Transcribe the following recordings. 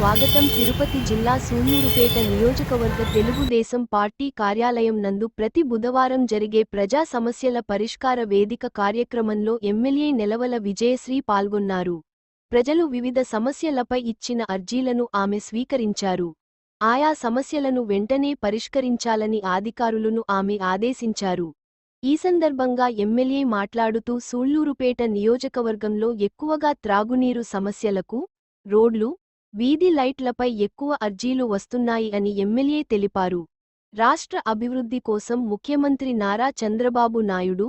స్వాగతం తిరుపతి జిల్లా సూళ్ళూరుపేట నియోజకవర్గ తెలుగుదేశం పార్టీ కార్యాలయం నందు ప్రతి బుధవారం జరిగే ప్రజా సమస్యల పరిష్కార వేదిక కార్యక్రమంలో ఎమ్మెల్యే నెలవల విజయశ్రీ పాల్గొన్నారు. ప్రజలు వివిధ సమస్యలపై ఇచ్చిన అర్జీలను ఆమె స్వీకరించారు. ఆయా సమస్యలను వెంటనే పరిష్కరించాలని అధికారులను ఆమె ఆదేశించారు. ఈ సందర్భంగా ఎమ్మెల్యే మాట్లాడుతూ సూళ్ళూరుపేట నియోజకవర్గంలో ఎక్కువగా త్రాగునీరు సమస్యలకు రోడ్లు వీధి లైట్లపై ఎక్కువ అర్జీలు వస్తున్నాయి అని ఎమ్మెల్యే తెలిపారు. రాష్ట్ర అభివృద్ధి కోసం ముఖ్యమంత్రి నారా చంద్రబాబు నాయుడు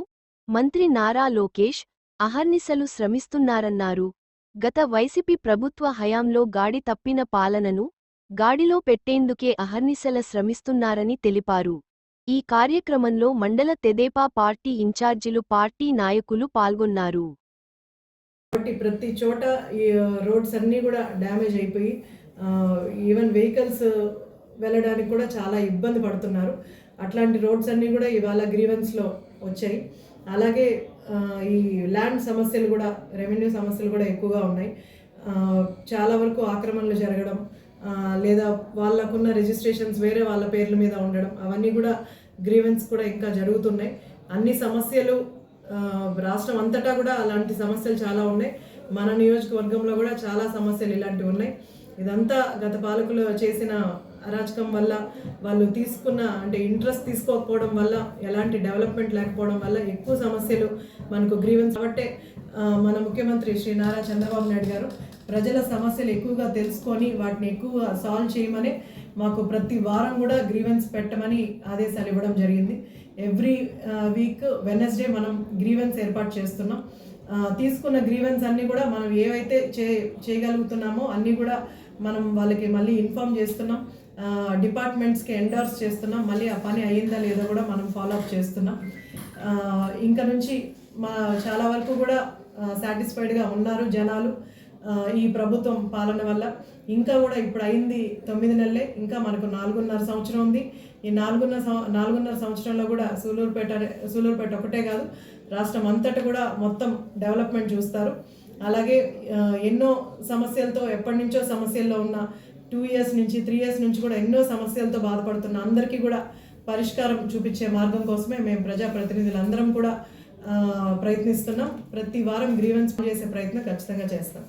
మంత్రి నారా లోకేష్ అహర్నిశలు శ్రమిస్తున్నారన్నారు. గత వైసీపీ ప్రభుత్వ హయాంలో గాడి తప్పిన పాలనను గాడిలో పెట్టేందుకే అహర్నిశల శ్రమిస్తున్నారని తెలిపారు. ఈ కార్యక్రమంలో మండల తెదేపా పార్టీ ఇన్ఛార్జీలు పార్టీ నాయకులు పాల్గొన్నారు. కాబట్టి ప్రతి చోట ఈ రోడ్స్ అన్నీ కూడా డ్యామేజ్ అయిపోయి ఈవెన్ వెహికల్స్ వెళ్ళడానికి కూడా చాలా ఇబ్బంది పడుతున్నారు. అట్లాంటి రోడ్స్ అన్నీ కూడా ఇవాళ గ్రీవెన్స్లో వచ్చాయి. అలాగే ఈ ల్యాండ్ సమస్యలు కూడా రెవెన్యూ సమస్యలు కూడా ఎక్కువగా ఉన్నాయి. చాలా వరకు ఆక్రమణలు జరగడం లేదా వాళ్ళకున్న రిజిస్ట్రేషన్స్ వేరే వాళ్ళ పేర్ల మీద ఉండడం అవన్నీ కూడా గ్రీవెన్స్ కూడా ఇంకా జరుగుతున్నాయి. అన్ని సమస్యలు రాష్ట్రం అంతటా కూడా అలాంటి సమస్యలు చాలా ఉన్నాయి. మన నియోజకవర్గంలో కూడా చాలా సమస్యలు ఇలాంటివి ఉన్నాయి. ఇదంతా గత పాలకులు చేసిన అరాచకం వల్ల వాళ్ళు తీసుకున్న అంటే ఇంట్రెస్ట్ తీసుకోకపోవడం వల్ల ఎలాంటి డెవలప్మెంట్ లేకపోవడం వల్ల ఎక్కువ సమస్యలు మనకు గ్రీవెన్స్ కాబట్టే మన ముఖ్యమంత్రి శ్రీ నారా చంద్రబాబు నాయుడు గారు ప్రజల సమస్యలు ఎక్కువగా తెలుసుకొని వాటిని ఎక్కువ సాల్వ్ చేయమని మాకు ప్రతి వారం కూడా గ్రీవెన్స్ పెట్టమని ఆదేశాలు ఇవ్వడం జరిగింది. ఎవ్రీ వీక్ వెనస్డే మనం గ్రీవెన్స్ ఏర్పాటు చేస్తున్నాం. తీసుకున్న గ్రీవెన్స్ అన్నీ కూడా మనం ఏవైతే చే చేయగలుగుతున్నామో అన్నీ కూడా మనం వాళ్ళకి మళ్ళీ ఇన్ఫామ్ చేస్తున్నాం. డిపార్ట్మెంట్స్కి ఎండర్స్ చేస్తున్నాం. మళ్ళీ ఆ పని అయ్యిందా లేదో కూడా మనం ఫాలో అప్ చేస్తున్నాం. ఇంకా నుంచి మా చాలా వరకు కూడా సాటిస్ఫైడ్గా ఉన్నారు జనాలు. ఈ ప్రభుత్వం పాలన వల్ల ఇంకా కూడా ఇప్పుడు అయింది తొమ్మిది నెలలే ఇంకా మనకు నాలుగున్నర సంవత్సరం ఉంది. ఈ నాలుగున్నర సం- నాలుగున్నర సంవత్సరంలో కూడా సూలూరుపేట సూలూరుపేట ఒకటే కాదు రాష్ట్రం అంతటా కూడా మొత్తం డెవలప్మెంట్ చూస్తారు. అలాగే ఎన్నో సమస్యలతో ఎప్పటి నుంచో సమస్యల్లో ఉన్న టూ ఇయర్స్ నుంచి త్రీ ఇయర్స్ నుంచి కూడా ఎన్నో సమస్యలతో బాధపడుతున్న అందరికీ కూడా పరిష్కారం చూపించే మార్గం కోసమే మేము ప్రజాప్రతినిధులందరం కూడా ప్రయత్నిస్తున్నాం. ప్రతి వారం గ్రీవెన్స్ చేసే ప్రయత్నం ఖచ్చితంగా చేస్తాం.